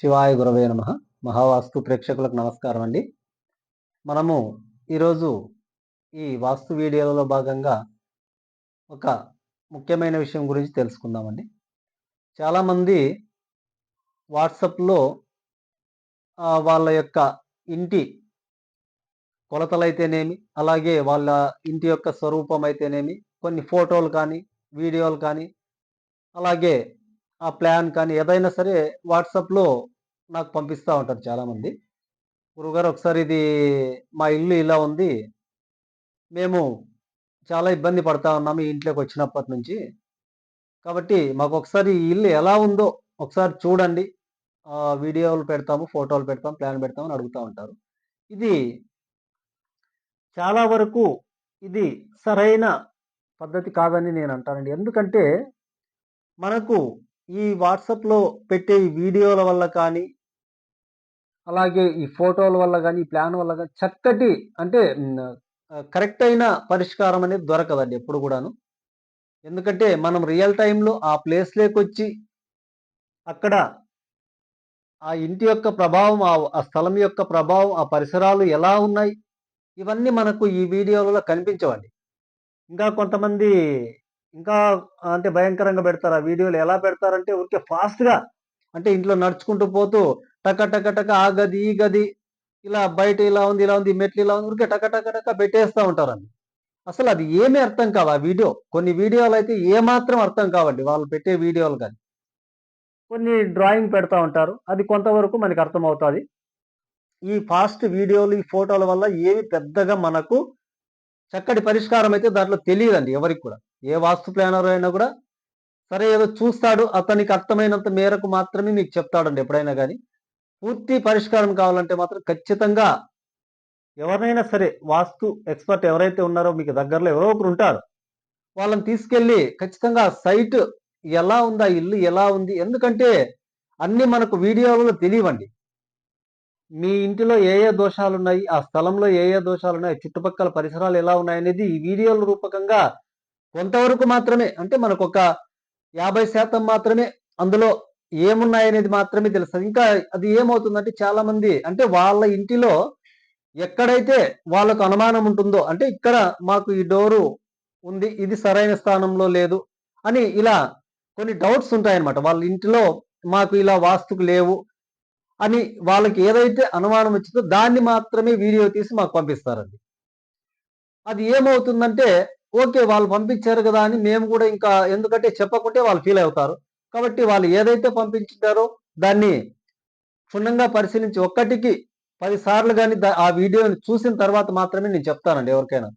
శివాయ గురవే నమ. మహావాస్తు ప్రేక్షకులకు నమస్కారం అండి. మనము ఈరోజు ఈ వాస్తు వీడియోలలో భాగంగా ఒక ముఖ్యమైన విషయం గురించి తెలుసుకుందామండి. చాలామంది వాట్సప్లో వాళ్ళ యొక్క ఇంటి కొలతలైతేనేమి అలాగే వాళ్ళ ఇంటి యొక్క స్వరూపం అయితేనేమి కొన్ని ఫోటోలు కానీ వీడియోలు కానీ అలాగే ఆ ప్లాన్ కానీ ఏదైనా సరే వాట్సాప్లో నాకు పంపిస్తూ ఉంటారు చాలామంది. గురుగారు ఒకసారి ఇది మా ఇల్లు ఇలా ఉంది. మేము చాలా ఇబ్బంది పడతా ఉన్నాము ఈ ఇంట్లోకి వచ్చినప్పటి నుంచి. కాబట్టి మాకు ఒకసారి ఈ ఇల్లు ఎలా ఉందో ఒకసారి చూడండి. వీడియోలు పెడతాము ఫోటోలు పెడతాం ప్లాన్ పెడతామని అడుగుతూ ఉంటారు. ఇది చాలా వరకు ఇది సరైన పద్ధతి కాదని నేను అంటానండి. ఎందుకంటే మనకు ఈ వాట్సాప్లో పెట్టే వీడియోల వల్ల కానీ అలాగే ఈ ఫోటోల వల్ల కానీ ఈ ప్లాన్ వల్ల కానీ చక్కటి అంటే కరెక్ట్ అయిన పరిష్కారం అనేది దొరకదండి ఎప్పుడు కూడాను. ఎందుకంటే మనం రియల్ టైంలో ఆ ప్లేస్లోకి వచ్చి అక్కడ ఆ ఇంటి యొక్క ప్రభావం ఆ స్థలం యొక్క ప్రభావం ఆ పరిసరాలు ఎలా ఉన్నాయి ఇవన్నీ మనకు ఈ వీడియోలలో కనిపించవండి. ఇంకా కొంతమంది ఇంకా అంటే భయంకరంగా పెడతారు. ఆ వీడియోలు ఎలా పెడతారంటే ఊరికే ఫాస్ట్గా అంటే ఇంట్లో నడుచుకుంటూ పోతూ టక టక టక ఆ గది ఈ గది ఇలా బయట ఇలా ఉంది ఇలా ఉంది మెట్లు ఇలా ఉంది ఊరికే టక టక టక పెట్టేస్తూ ఉంటారండి. అసలు అది ఏమీ అర్థం కావు ఆ వీడియో. కొన్ని వీడియోలు అయితే ఏమాత్రం అర్థం కావండి వాళ్ళు పెట్టే వీడియోలు కానీ. కొన్ని డ్రాయింగ్ పెడతా ఉంటారు. అది కొంతవరకు మనకి అర్థమవుతుంది. ఈ ఫాస్ట్ వీడియోలు ఈ ఫోటోల వల్ల ఏమి పెద్దగా మనకు చక్కటి పరిష్కారం అయితే దాంట్లో తెలియదండి ఎవరికి కూడా. ఏ వాస్తు ప్లానర్ అయినా కూడా సరే ఏదో చూస్తాడు. అతనికి అర్థమైనంత మేరకు మాత్రమే మీకు చెప్తాడండి ఎప్పుడైనా కానీ. పూర్తి పరిష్కారం కావాలంటే మాత్రం ఖచ్చితంగా ఎవరినైనా సరే వాస్తు ఎక్స్పర్ట్ ఎవరైతే ఉన్నారో మీకు దగ్గరలో ఎవరో ఒకరు ఉంటారు. వాళ్ళని తీసుకెళ్ళి ఖచ్చితంగా సైట్ ఎలా ఉందా ఇల్లు ఎలా ఉంది? ఎందుకంటే అన్ని మనకు వీడియోలలో తెలియవండి. మీ ఇంటిలో ఏ ఏ దోషాలు ఉన్నాయి ఆ స్థలంలో ఏ ఏ దోషాలు ఉన్నాయి చుట్టుపక్కల పరిసరాలు ఎలా ఉన్నాయి అనేది ఈ వీడియోల రూపకంగా కొంతవరకు మాత్రమే అంటే మనకు ఒక యాభై శాతం మాత్రమే అందులో ఏమున్నాయనేది మాత్రమే తెలుస్తుంది. ఇంకా అది ఏమవుతుందంటే చాలా మంది అంటే వాళ్ళ ఇంటిలో ఎక్కడైతే వాళ్ళకు అనుమానం ఉంటుందో అంటే ఇక్కడ మాకు ఈ డోరు ఉంది ఇది సరైన స్థానంలో లేదు అని ఇలా కొన్ని డౌట్స్ ఉంటాయన్నమాట. వాళ్ళ ఇంటిలో మాకు ఇలా వాస్తుకు లేవు అని వాళ్ళకి ఏదైతే అనుమానం వచ్చిందో దాన్ని మాత్రమే వీడియో తీసి మాకు పంపిస్తారండి. అది ఏమవుతుందంటే ఓకే వాళ్ళు పంపించారు కదా అని మేము కూడా ఇంకా ఎందుకంటే చెప్పకుంటే వాళ్ళు ఫీల్ అవుతారు. కాబట్టి వాళ్ళు ఏదైతే పంపించారో దాన్ని క్షుణ్ణంగా పరిశీలించి ఒక్కటికి పది సార్లు కానీ ఆ వీడియోని చూసిన తర్వాత మాత్రమే నేను చెప్తానండి ఎవరికైనా.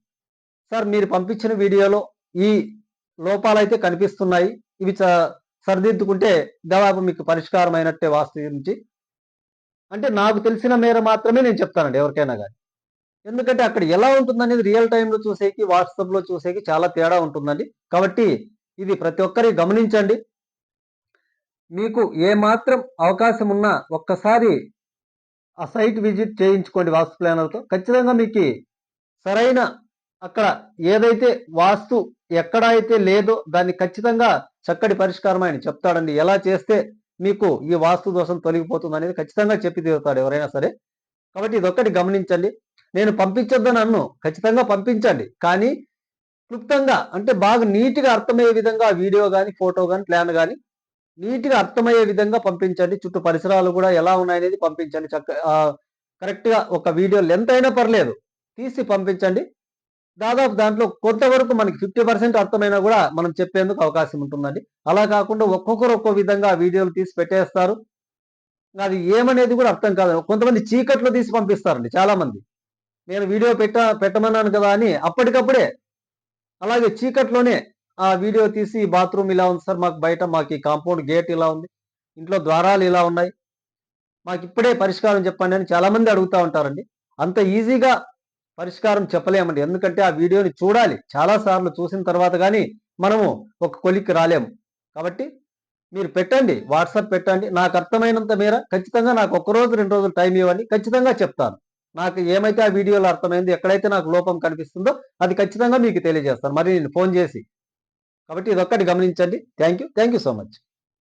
సార్ మీరు పంపించిన వీడియోలో ఈ లోపాలు అయితే కనిపిస్తున్నాయి. ఇవి సరిదిద్దుకుంటే దాదాపు మీకు పరిష్కారం అయినట్టే వాస్తవించి. గురించి అంటే నాకు తెలిసిన మేర మాత్రమే నేను చెప్తానండి ఎవరికైనా కానీ ఎందుకంటే అక్కడ ఎలా ఉంటుందనేది రియల్ టైంలో చూసేకి వాట్సాప్లో చూసేకి చాలా తేడా ఉంటుందండి. కాబట్టి ఇది ప్రతి ఒక్కరి గమనించండి. మీకు ఏ మాత్రం అవకాశం ఉన్నా ఒక్కసారి ఆ సైట్ విజిట్ చేయించుకోండి వాస్తు ప్లానర్తో ఖచ్చితంగా మీకు సరైన అక్కడ ఏదైతే వాస్తు ఎక్కడ అయితే లేదో దాన్ని ఖచ్చితంగా చక్కటి పరిష్కారం ఆయన చెప్తాడండి. ఎలా చేస్తే మీకు ఈ వాస్తు దోషం తొలగిపోతుంది అనేది ఖచ్చితంగా చెప్పి తీరుతాడు ఎవరైనా సరే. కాబట్టి ఇదొక్కటి గమనించండి. నేను పంపించొద్దని అన్ను. ఖచ్చితంగా పంపించండి. కానీ క్లుప్తంగా అంటే బాగా నీట్గా అర్థమయ్యే విధంగా వీడియో కానీ ఫోటో కానీ ప్లాన్ కానీ నీట్గా అర్థమయ్యే విధంగా పంపించండి. చుట్టూ పరిసరాలు కూడా ఎలా ఉన్నాయనేది పంపించండి. చక్క కరెక్ట్గా ఒక వీడియో లెంత్ అయినా పర్లేదు. తీసి పంపించండి. దాదాపు దాంట్లో కొంతవరకు మనకి ఫిఫ్టీ పర్సెంట్ అర్థమైనా కూడా మనం చెప్పేందుకు అవకాశం ఉంటుందండి. అలా కాకుండా ఒక్కొక్కరు ఒక్కో విధంగా వీడియోలు తీసి పెట్టేస్తారు. అది ఏమనేది కూడా అర్థం కాదు. కొంతమంది చీకట్లో తీసి పంపిస్తారండి చాలా మంది నేను వీడియో పెట్ట పెట్టమన్నాను కదా అని అప్పటికప్పుడే అలాగే చీకట్లోనే ఆ వీడియో తీసి బాత్రూమ్ ఇలా ఉంది సార్ మాకు బయట మాకు ఈ కాంపౌండ్ గేట్ ఇలా ఉంది ఇంట్లో ద్వారాలు ఇలా ఉన్నాయి. మాకు ఇప్పుడే పరిష్కారం చెప్పండి అని చాలా మంది అడుగుతూ ఉంటారండి. అంత ఈజీగా పరిష్కారం చెప్పలేమండి. ఎందుకంటే ఆ వీడియోని చూడాలి. చాలా సార్లు చూసిన తర్వాత కానీ మనము ఒక కొలిక్కి రాలేము. కాబట్టి మీరు పెట్టండి వాట్సాప్ పెట్టండి. నాకు అర్థమైనంత మేర ఖచ్చితంగా నాకు ఒక రోజు రెండు రోజులు టైం ఇవ్వండి. ఖచ్చితంగా చెప్తాను. నాకు ఏమైతే ఆ వీడియోలో అర్థమైంది ఎక్కడైతే నాకు లోపం కనిపిస్తుందో అది ఖచ్చితంగా మీకు తెలియజేస్తాను. మరి నేను ఫోన్ చేసి. కాబట్టి ఇదొక్కటి గమనించండి. Thank you. Thank you so much.